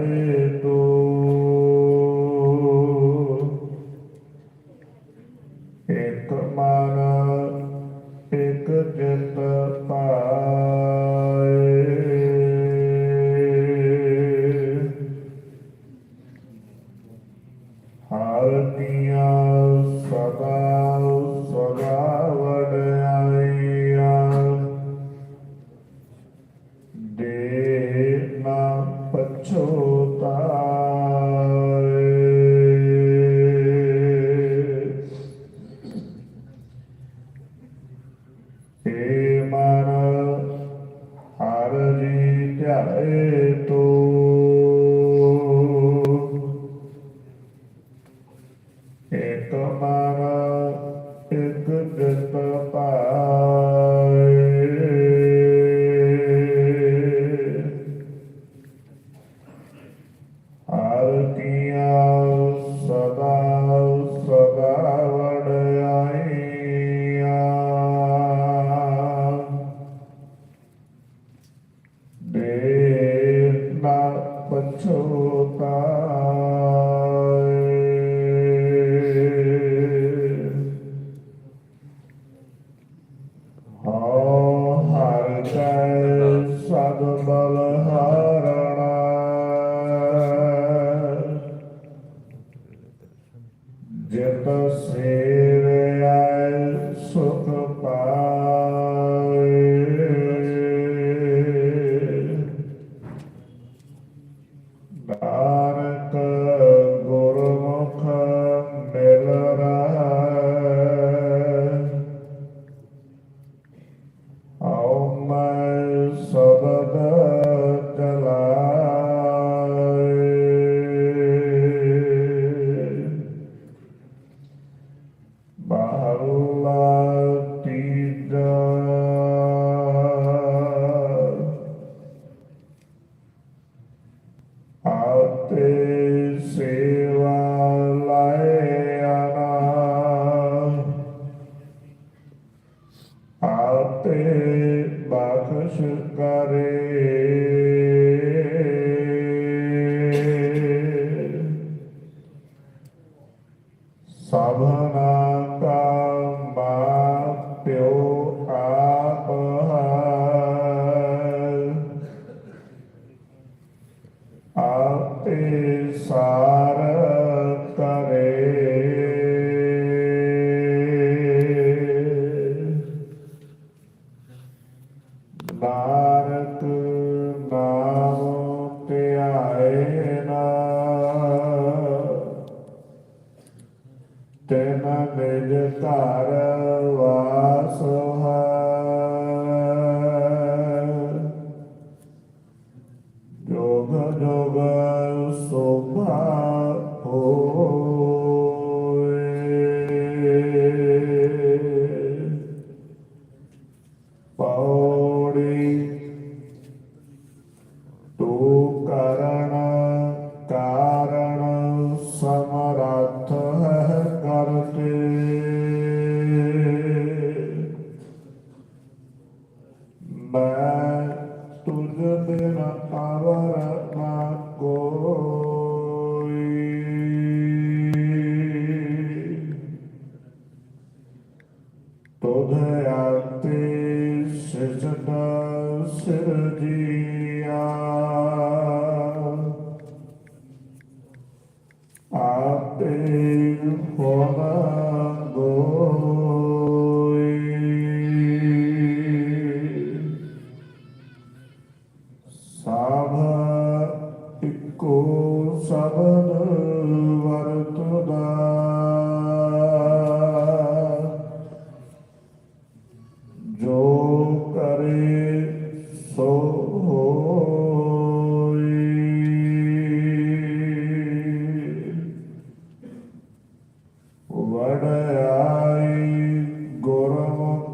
Amen. Eto. ਆਪੇ ਬਖਸ਼ ਕਰੇ। भारत ਮੈਂ ਤੁਧ ਬਿਨ ਆਵਰ ਨਾ ਕੋਈ ਤੁਧ ਆਤੇ ਸਿਜਦਾ ਸਿਰਜੀ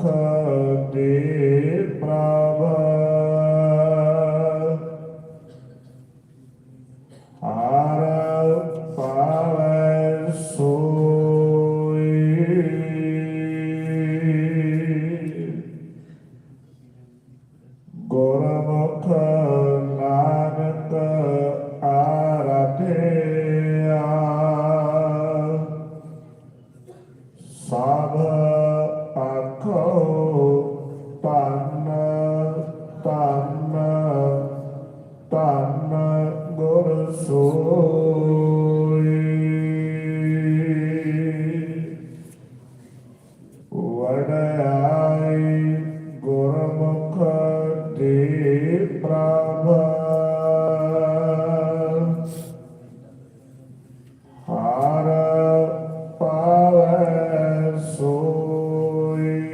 Santa ਆਖੋ ਤਨ ਤਨ ਤਨ ਗੁਰ ਸੋਈ ਵਡਾਈ